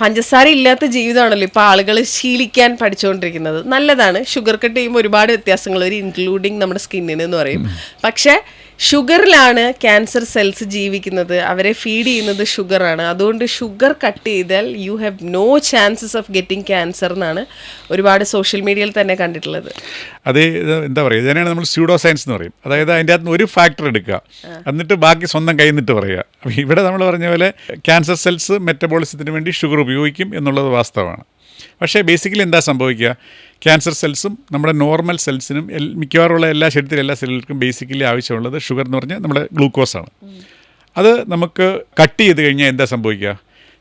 പഞ്ചസാര ഇല്ലാത്ത ജീവിതമാണല്ലോ ഇപ്പൊ ആളുകൾ ശീലിക്കാൻ പഠിച്ചുകൊണ്ടിരിക്കുന്നത്. നല്ലതാണ്. ഷുഗർ കട്ട് ചെയ്യുമ്പോൾ ഒരുപാട് വ്യത്യാസങ്ങൾ ഒരു ഇൻക്ലൂഡിങ് നമ്മുടെ സ്കിന്നിന് എന്ന് പറയും. പക്ഷെ ഷുഗറിലാണ് ക്യാൻസർ സെൽസ് ജീവിക്കുന്നത്. അവരെ ഫീഡ് ചെയ്യുന്നത് ഷുഗറാണ്. അതുകൊണ്ട് ഷുഗർ കട്ട് ചെയ്താൽ you have no chances of getting cancer എന്നാണ് ഒരുപാട് സോഷ്യൽ മീഡിയയിൽ തന്നെ കണ്ടിട്ടുള്ളത്. അത് എന്താ പറയുക ഇതിനാണ് നമ്മൾ സ്യൂഡോ സയൻസ് എന്ന് പറയും. അതായത് അതിന്റെ അകത്ത് ഒരു ഫാക്ടർ എടുക്കുക. എന്നിട്ട് ബാക്കി സ്വന്തം കൈ നിന്നിട്ട് പറയുക. ഇവിടെ നമ്മൾ പറഞ്ഞ പോലെ ക്യാൻസർ സെൽസ് മെറ്റബോളിസത്തിന് വേണ്ടി ഷുഗർ ഉപയോഗിക്കും എന്നുള്ളത് വാസ്തവമാണ്. പക്ഷേ ബേസിക്കലി എന്താ സംഭവിക്കുക? ക്യാൻസർ സെൽസും നമ്മുടെ നോർമൽ സെൽസിനും മിക്കവാറുമുള്ള എല്ലാ ശരീരത്തിലെ എല്ലാ സെല്ലുകൾക്കും ബേസിക്കലി ആവശ്യമുള്ളത് ഷുഗർ എന്ന് പറഞ്ഞാൽ നമ്മുടെ ഗ്ലൂക്കോസാണ് അത് നമുക്ക് കട്ട് ചെയ്ത് കഴിഞ്ഞാൽ എന്താ സംഭവിക്കുക?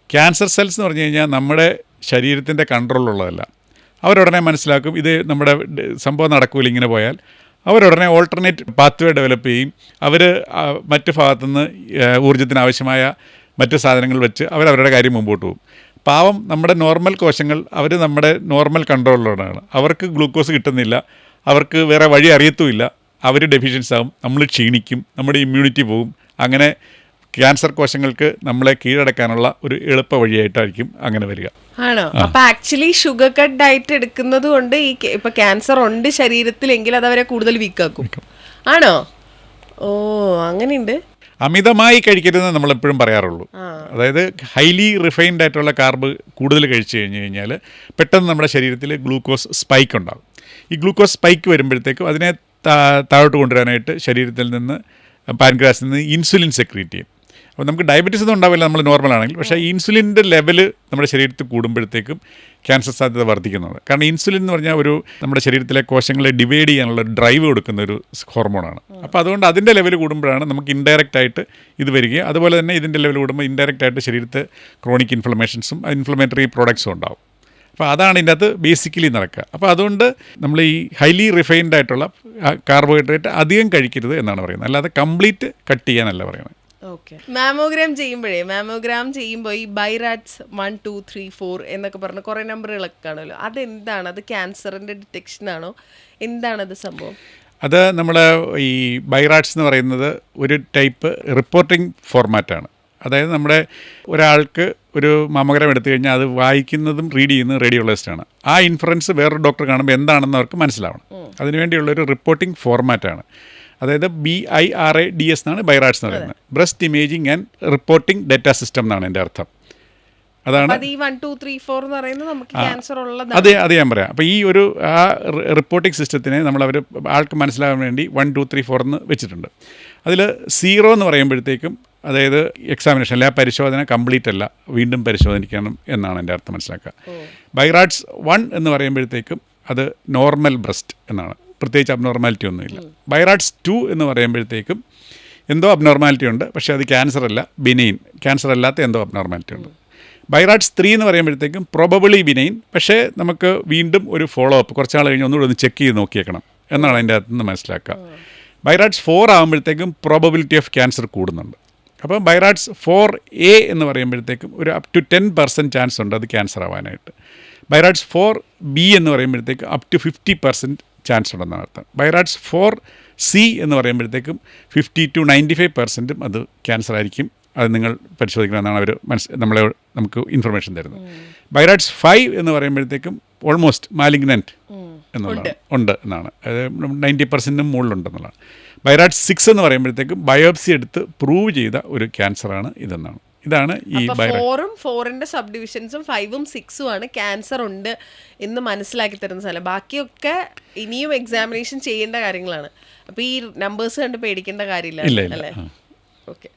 ക്യാൻസർ സെൽസ് എന്ന് പറഞ്ഞു കഴിഞ്ഞാൽ നമ്മുടെ ശരീരത്തിന്റെ കൺട്രോളിലുള്ളതല്ല അവരുടനെ മനസ്സിലാക്കും ഇത് നമ്മുടെ സംഭവം നടക്കൂല ഇങ്ങനെ പോയാൽ. അവരുടനെ ഓൾട്ടർനേറ്റ് പാത്വേ ഡെവലപ്പ് ചെയ്യും. അവർ മറ്റ് ഭാഗത്തുനിന്ന് ഊർജത്തിന് ആവശ്യമായ മറ്റ് സാധനങ്ങൾ വെച്ച് അവരവരുടെ കാര്യം മുമ്പോട്ട് പോകും. പാവം നമ്മുടെ നോർമൽ കോശങ്ങൾ അവർ നമ്മുടെ നോർമൽ കൺട്രോളിലാണ് അവർക്ക് ഗ്ലൂക്കോസ് കിട്ടുന്നില്ല അവർക്ക് വേറെ വഴി അറിയത്തുമില്ല. അവർ ഡെഫിഷ്യൻസ് ആകും നമ്മൾ ക്ഷീണിക്കും നമ്മുടെ ഇമ്മ്യൂണിറ്റി പോകും അങ്ങനെ ക്യാൻസർ കോശങ്ങൾക്ക് നമ്മളെ കീഴടക്കാനുള്ള ഒരു എളുപ്പ വഴിയായിട്ടായിരിക്കും അങ്ങനെ വരിക. ആണോ? അപ്പൊ ആക്ച്വലി ഷുഗർ കട്ട് ഡയറ്റ് എടുക്കുന്നത് കൊണ്ട് ഈ ഇപ്പൊ ക്യാൻസർ ഉണ്ട് ശരീരത്തിലെങ്കിൽ അത് അവരെ കൂടുതൽ വീക്കാക്കും. ആണോ? ഓ അങ്ങനെയുണ്ട്. അമിതമായി കഴിക്കരുതെന്ന് നമ്മൾ എപ്പോഴും പറയാറുള്ളൂ അതായത് ഹൈലി റിഫൈൻഡ് ആയിട്ടുള്ള കാർബ് കൂടുതൽ കഴിച്ചു കഴിഞ്ഞ് കഴിഞ്ഞാൽ പെട്ടെന്ന് നമ്മുടെ ശരീരത്തിൽ ഗ്ലൂക്കോസ് സ്പൈക്ക് ഉണ്ടാകും. ഈ ഗ്ലൂക്കോസ് സ്പൈക്ക് വരുമ്പോഴത്തേക്കും അതിനെ താഴോട്ട് കൊണ്ടുവരാനായിട്ട് ശരീരത്തിൽ നിന്ന് പാൻക്രാസിൽ നിന്ന് ഇൻസുലിൻ സെക്രീറ്റ് ചെയ്യും. അപ്പോൾ നമുക്ക് ഡയബറ്റീസ് ഒന്നും ഉണ്ടാവില്ല നമ്മൾ നോർമൽ ആണെങ്കിൽ. പക്ഷേ ഇൻസുലിന്റെ ലെവൽ നമ്മുടെ ശരീരത്തിൽ കൂടുമ്പോഴത്തേക്കും ക്യാൻസർ സാധ്യത വർദ്ധിക്കുന്നത് കാരണം ഇൻസുലിൻ എന്ന് പറഞ്ഞാൽ ഒരു നമ്മുടെ ശരീരത്തിലെ കോശങ്ങളെ ഡിവൈഡ് ചെയ്യാനുള്ള ഡ്രൈവ് കൊടുക്കുന്ന ഒരു ഹോർമോണാണ് അപ്പോൾ അതുകൊണ്ട് അതിന്റെ ലെവൽ കൂടുമ്പോഴാണ് നമുക്ക് ഇൻഡയറക്റ്റ് ആയിട്ട് ഇത് വരികയും അതുപോലെ തന്നെ ഇതിന്റെ ലെവൽ കൂടുമ്പോൾ ഇൻഡയറക്റ്റ് ആയിട്ട് ശരീരത്ത് ക്രോണിക് ഇൻഫ്ലമേഷൻസും ഇൻഫ്ലമേറ്ററി പ്രോഡക്ട്സും ഉണ്ടാവും. അപ്പോൾ അതാണ് ഇതിന്റെ അകത്ത് ബേസിക്കലി നടക്കുക. അപ്പോൾ അതുകൊണ്ട് നമ്മൾ ഈ ഹൈലി റിഫൈൻഡ് ആയിട്ടുള്ള കാർബോഹൈഡ്രേറ്റ് അധികം കഴിക്കരുത് എന്നാണ് പറയുന്നത്. അല്ലാതെ കംപ്ലീറ്റ് കട്ട് ചെയ്യാനല്ല പറയുന്നത്. മാമോഗ്രാം ചെയ്യുമ്പോഴേ മാമോഗ്രാം ചെയ്യുമ്പോൾ ഈ BIRADS one two three four എന്നൊക്കെ പറഞ്ഞ കുറേ നമ്പറുകളൊക്കെ കാണുമല്ലോ. അതെന്താണ്? അത് ക്യാൻസറിന്റെ ഡിറ്റക്ഷൻ ആണോ? എന്താണ് അത് സംഭവം? അത് നമ്മൾ ഈ ബൈറാറ്റ്സ് എന്ന് പറയുന്നത് ഒരു ടൈപ്പ് റിപ്പോർട്ടിംഗ് ഫോർമാറ്റാണ് അതായത് നമ്മുടെ ഒരാൾക്ക് ഒരു മാമോഗ്രാം എടുത്തു കഴിഞ്ഞാൽ അത് വായിക്കുന്നതും റീഡ് ചെയ്യുന്നതും റേഡിയോളജിസ്റ്റാണ് ആ ഇൻഫറൻസ് വേറൊരു ഡോക്ടർ കാണുമ്പോൾ എന്താണെന്ന് അവർക്ക് മനസ്സിലാവണം. അതിനുവേണ്ടിയുള്ള ഒരു റിപ്പോർട്ടിംഗ് ഫോർമാറ്റാണ് അതായത് B I R A D S എന്നാണ് ബൈറാഡ്സ് എന്ന് പറയുന്നത്. Breast imaging and reporting data system എന്നാണ് എന്റെ അർത്ഥം. അതാണ് അതെ അത് ഞാൻ പറയാം. അപ്പോൾ ഈ ഒരു ആ റിപ്പോർട്ടിംഗ് സിസ്റ്റത്തിനെ നമ്മൾ അവർ ആൾക്ക് മനസ്സിലാകാൻ വേണ്ടി വൺ ടു ത്രീ ഫോർ എന്ന് വെച്ചിട്ടുണ്ട്. അതിൽ സീറോ എന്ന് പറയുമ്പോഴത്തേക്കും അതായത് എക്സാമിനേഷൻ അല്ലെ ആ പരിശോധന കംപ്ലീറ്റ് അല്ല വീണ്ടും പരിശോധനിക്കണം എന്നാണ് എന്റെ അർത്ഥം മനസ്സിലാക്കുക. ബൈറാഡ്സ് വൺ എന്ന് പറയുമ്പോഴത്തേക്കും അത് നോർമൽ ബ്രസ്റ്റ് എന്നാണ്. പ്രത്യേകിച്ച് അബ്നോർമാലിറ്റി ഒന്നുമില്ല. ബൈറാട്സ് ടു എന്ന് പറയുമ്പോഴത്തേക്കും എന്തോ അബ്നോർമാലിറ്റി ഉണ്ട്. പക്ഷേ അത് ക്യാൻസർ അല്ല ബിനെയിൻ ക്യാൻസർ അല്ലാത്ത എന്തോ അബ്നോർമാലിറ്റി ഉണ്ട്. ബൈറാട്സ് ത്രീ എന്ന് പറയുമ്പോഴത്തേക്കും പ്രോബബിളി ബിനെയിൻ പക്ഷേ നമുക്ക് വീണ്ടും ഒരു ഫോളോ അപ്പ് കുറച്ചാൾ കഴിഞ്ഞ് ഒന്നുകൂടി ഒന്ന് ചെക്ക് ചെയ്ത് നോക്കിയേക്കണം എന്നാണ് അതിന്റെ അകത്ത് നിന്ന് മനസ്സിലാക്കുക. ബൈറാട്സ് ഫോർ ആകുമ്പോഴത്തേക്കും പ്രോബബിലിറ്റി ഓഫ് ക്യാൻസർ കൂടുന്നുണ്ട്. അപ്പോൾ ബൈറാട്സ് ഫോർ എ എന്ന് പറയുമ്പോഴത്തേക്കും ഒരു up to ten percent chance ഉണ്ട് അത് ക്യാൻസർ ആവാനായിട്ട്. ബൈറാട്സ് ഫോർ ബി എന്ന് പറയുമ്പോഴത്തേക്കും up to fifty percent chance ഉണ്ടെന്നാണ് അർത്ഥം ബൈറാട്സ് ഫോർ സി എന്ന് പറയുമ്പോഴത്തേക്കും ഫിഫ്റ്റി ടു നയന്റി ഫൈവ് പെർസെന്റും അത് ക്യാൻസർ ആയിരിക്കും. അത് നിങ്ങൾ പരിശോധിക്കണമെന്നാണ് അവർ മനസ്സ് നമ്മളെ നമുക്ക് ഇൻഫർമേഷൻ തരുന്നത്. ബൈറാട്സ് ഫൈവ് എന്ന് പറയുമ്പോഴത്തേക്കും ഓൾമോസ്റ്റ് മാലിഗ്നന്റ് എന്നുള്ളതാണ്. ഉണ്ട്. എന്നാണ്. അതായത് നയന്റി പെർസെന്റിനും മുകളിലുണ്ടെന്നുള്ളതാണ്. ബൈറാഡ്സ് സിക്സ് എന്ന് പറയുമ്പോഴത്തേക്കും ബയോപ്സി എടുത്ത് പ്രൂവ് ചെയ്ത ഒരു ക്യാൻസറാണ് ഇതെന്നാണ്. ഇതാണ് ഈ ഫോറും ഫോറിന്റെ സബ് ഡിവിഷൻസും ഫൈവും സിക്സും ആണ് ക്യാൻസർ ഉണ്ട് എന്ന് മനസ്സിലാക്കി തരുന്ന സ്ഥലം. ബാക്കിയൊക്കെ ഇനിയും എക്സാമിനേഷൻ ചെയ്യേണ്ട കാര്യങ്ങളാണ്. അപ്പൊ ഈ നമ്പേഴ്സ് കണ്ട് പേടിക്കേണ്ട കാര്യമില്ല. അല്ലേ. ഓക്കെ